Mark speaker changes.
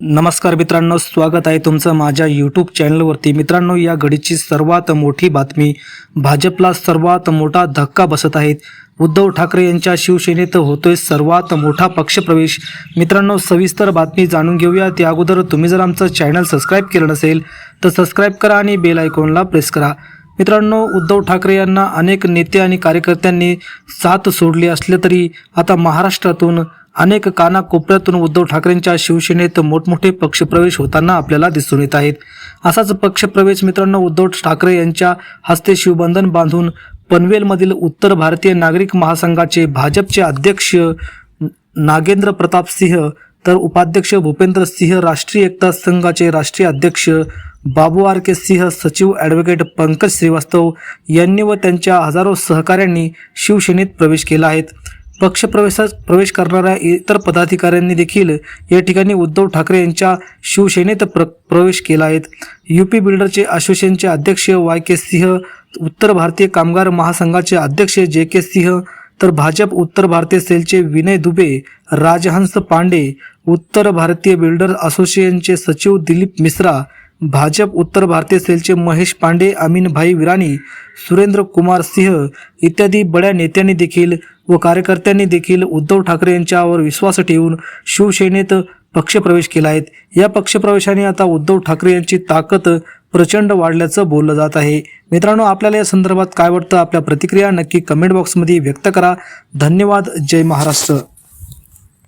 Speaker 1: नमस्कार मित्रांनो स्वागत आहे तुमचं माझ्या यूट्यूब चॅनलवरती मित्रांनो या घडीची सर्वात मोठी बातमी भाजपला सर्वात मोठा धक्का बसत आहेत. उद्धव ठाकरे यांच्या शिवसेनेत होतोय सर्वात मोठा पक्षप्रवेश. मित्रांनो सविस्तर बातमी जाणून घेऊया. त्या अगोदर तुम्ही जर आमचं चॅनल सबस्क्राईब केलं नसेल तर सबस्क्राईब करा आणि बेल आयकॉनला प्रेस करा. मित्रांनो उद्धव ठाकरे यांना अनेक नेते आणि कार्यकर्त्यांनी साथ सोडली असले तरी आता महाराष्ट्रातून अनेक कानाकोपऱ्यातून उद्धव ठाकरेंच्या शिवसेनेत मोठमोठे पक्षप्रवेश होताना आपल्याला दिसून येत आहेत. असाच पक्षप्रवेश मित्रांनो उद्धव ठाकरे यांच्या हस्ते शिवबंधन बांधून पनवेलमधील उत्तर भारतीय नागरिक महासंघाचे भाजपचे अध्यक्ष नागेंद्र प्रताप सिंह तर उपाध्यक्ष भूपेंद्र सिंह राष्ट्रीय एकता संघाचे राष्ट्रीय अध्यक्ष बाबू आर के सिंह सचिव ॲडव्होकेट पंकज श्रीवास्तव यांनी व त्यांच्या हजारो सहकाऱ्यांनी शिवसेनेत प्रवेश केला आहे. पक्षप्रवेशात प्रवेश करणाऱ्या इतर पदाधिकाऱ्यांनी देखील या ठिकाणी उद्धव ठाकरे यांच्या शिवसेनेत प्र प्रवेश केला आहेत यू पी बिल्डरचे असोसिएशनचे अध्यक्ष वाय के सिंह उत्तर भारतीय कामगार महासंघाचे अध्यक्ष जे के सिंह तर भाजप उत्तर भारतीय सेलचे विनय दुबे राजहंस पांडे उत्तर भारतीय बिल्डर असोसिएशनचे सचिव दिलीप मिश्रा भाजप उत्तर भारतीय सेलचे महेश पांडे अमीनभाई विराणी सुरेंद्र कुमार सिंह इत्यादी बड्या नेत्यांनी देखील व कार्यकर्त्यांनी देखील उद्धव ठाकरे यांच्यावर विश्वास ठेवून शिवसेनेत पक्षप्रवेश केला आहे. या पक्षप्रवेशाने आता उद्धव ठाकरे यांची ताकद प्रचंड वाढल्याचं बोललं जात आहे. मित्रांनो आपल्याला या संदर्भात काय वाटतं? आपल्या प्रतिक्रिया नक्की कमेंट बॉक्समध्ये व्यक्त करा. धन्यवाद. जय महाराष्ट्र.